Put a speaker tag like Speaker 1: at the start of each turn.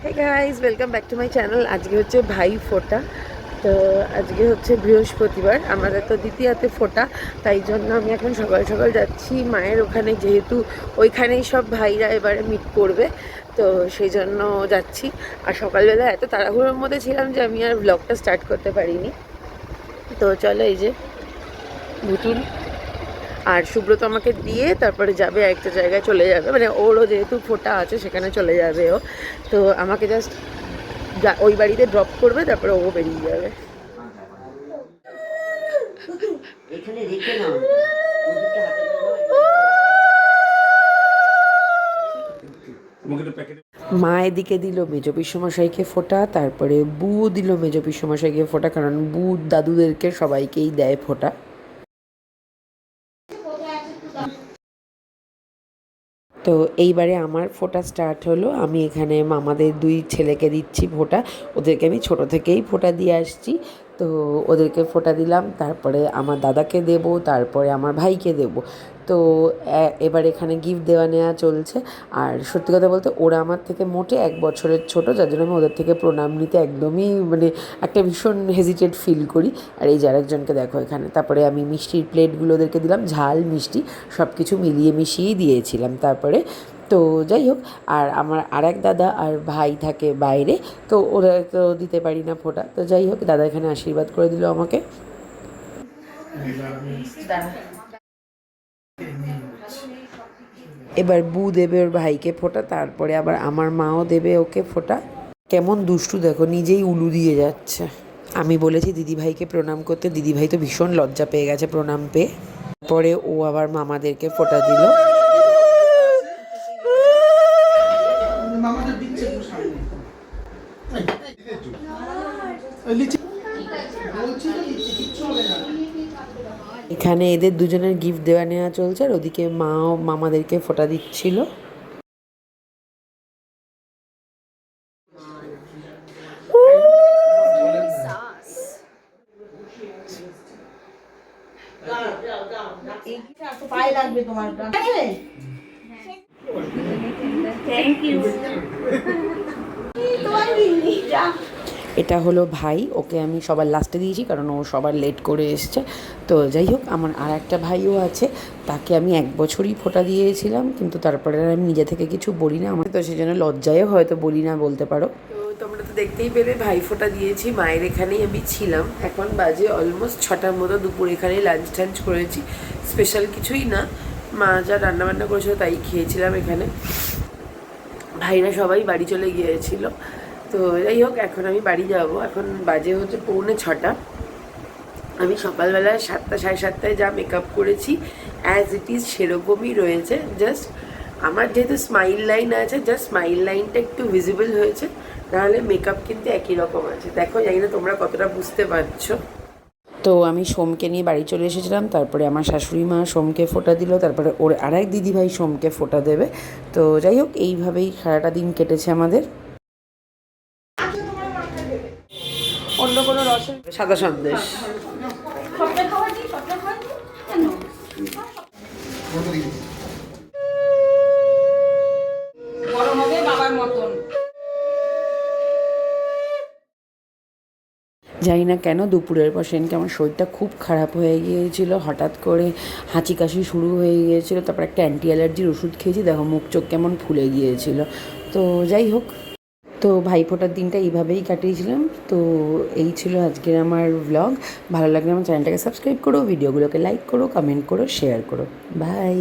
Speaker 1: Guys welcome back to my channel আজকে হচ্ছে ভাই ফোটা। তো আজকে হচ্ছে বৃহস্পতিবার, আমাদের তো দ্বিতীয়াতে ফোটা। তাই জন্য আমি এখন সকাল সকাল যাচ্ছি মায়ের ওখানে, যেহেতু ওইখানেই সব ভাইরা এবারে মিট করবে। তো সেই জন্য যাচ্ছি। আর সকালবেলা এত তাড়াহুড়োর মধ্যে ছিলাম যে আমি আর ব্লগটা স্টার্ট করতে পারিনি। তো চলো এই যে ভুতুল আর সুব্রত আমাকে দিয়ে তারপরে যাবে একটা জায়গায় চলে যাবে। মানে ওরও যেহেতু ফোটা আছে সেখানে চলে যাবে ও। তো আমাকে জাস্ট ওই বাড়িতে ড্রপ করবে তারপরে ও বেরিয়ে যাবে।
Speaker 2: এখানে রেখে নাও।
Speaker 1: মা এদিকে দিল মেজ পিসমশাইকে ফোটা তারপরে বু দিল মেজ পিসমশাইকে ফোটা কারণ বু দাদুদেরকে সবাইকেই দেয় ফোটা। তো এইবারে আমার ফোটা স্টার্ট হলো। আমি এখানে মামাদের দুই ছেলেকে দিচ্ছি ফোটা। ওদেরকে আমি ছোট থেকেই ফোটা দিয়ে আসছি। তো ওদেরকে ফোটা দিলাম। তারপরে আমার দাদাকে দেব, তারপরে আমার ভাইকে দেব। তো এবার এখানে গিফট দেওয়া নেওয়া চলছে। আর সত্যি কথা বলতে ওরা আমার থেকে মোটে এক বছরের ছোট যার জন্য আমি ওদের থেকে প্রণাম নিতে একদমই মানে একটা ভীষণ হেজিটেড ফিল করি। আর এই যে আরেকজনকে দেখো এখানে। তারপরে আমি মিষ্টির প্লেটগুলো ওদেরকে দিলাম ঝাল মিষ্টি সব কিছু মিলিয়ে মিশিয়েই দিয়েছিলাম তারপরে। তো যাই হোক আর আমার আর এক দাদা আর ভাই থাকে বাইরে তো ওরা তো দিতে পারি না ফোটা। তো যাই হোক দাদা এখানে আশীর্বাদ করে দিল আমাকে। এবার বু দেবে ওর ভাইকে ফোটা তারপরে আবার আমার মাও দেবে ওকে ফোটা কেমন দুষ্টু দেখো নিজেই উলু দিয়ে যাচ্ছে আমি বলেছি দিদিভাইকে প্রণাম করতে দিদিভাই তো ভীষণ লজ্জা পেয়ে গেছে প্রণাম পেয়ে পরে ও আবার মামাদেরকে ফোটা দিল
Speaker 3: লিচি বলছি তো দিচ্ছি কিচ্ছু হবে না
Speaker 1: এখানে এদের দুজনের গিফট দেওয়া নেওয়া চলছে আর ওদিকে মাও মামাদেরকে ফোটা দিচ্ছিল।
Speaker 2: তোমার
Speaker 1: এটা হলো ভাই, ওকে আমি সবার লাস্টে দিয়েছি কারণ ও সবার লেট করে এসছে। তো যাই হোক, আমার আর একটা ভাইও আছে, তাকে আমি এক বছরই ফোটা দিয়েছিলাম, কিন্তু তারপরে আমি নিজে থেকে কিছু বলি না। আমার তো সেই জন্য লজ্জায়ও হয়তো বলি না, বলতে পারো। তোমরা তো দেখতেই পেলে, ভাই ফোটা দিয়েছি, মায়ের এখানেই আমি ছিলাম। এখন বাজে অলমোস্ট ছটার মতো, দুপুর এখানেই লাঞ্চ টাঞ্চ করেছি। স্পেশাল কিছুই না, মা যা রান্নাবান্না করেছিল তাই খেয়েছিলাম এখানে। ভাইরা সবাই বাড়ি চলে গিয়েছিল। তো যাই হোক এখন আমি বাড়ি যাব। এখন বাজে হচ্ছে পৌনে ছটা। আমি সকালবেলা সাতটা, সাড়ে সাতটায় যা মেকআপ করেছি অ্যাজ ইট ইজ সেরকমই রয়েছে। জাস্ট আমার যেহেতু স্মাইল লাইন আছে জাস্ট স্মাইল লাইনটা একটু ভিজিবল হয়েছে। নাহলে মেকআপ কিন্তু একই রকম আছে। দেখো, জানি না তোমরা কতটা বুঝতে পারছ। তো আমি সোমকে নিয়ে বাড়ি চলে এসেছিলাম। তারপরে আমার শাশুড়ি মা সোমকে ফোটা দিল। তারপরে ওর আর আরেক দিদিভাই সোমকে ফোটা দেবে। তো যাই হোক এইভাবেই সারাটা দিন কেটেছে আমাদের। অন্য কোনো রসের সাদা সন্দেশ।
Speaker 4: গরম হবে বাবার মতন।
Speaker 1: জানি না কেন দুপুরের পর সেদিনকে আমার শরীরটা খুব খারাপ হয়ে গিয়েছিল। হঠাৎ করে হাঁচি কাশি শুরু হয়ে গিয়েছিল। তারপর একটা অ্যান্টি অ্যালার্জির ওষুধ খেয়েছি। দেখো মুখ চোখ কেমন ফুলে গিয়েছিল। তো যাই হোক তো ভাইফোঁটার দিনটা এইভাবেই কাটিয়েছিলাম। তো এই ছিল আজকের আমার ব্লগ ভালো লাগলে আমার চ্যানেলটাকে সাবস্ক্রাইব করো, ভিডিওগুলোকে লাইক করো কমেন্ট করো শেয়ার করো। বাই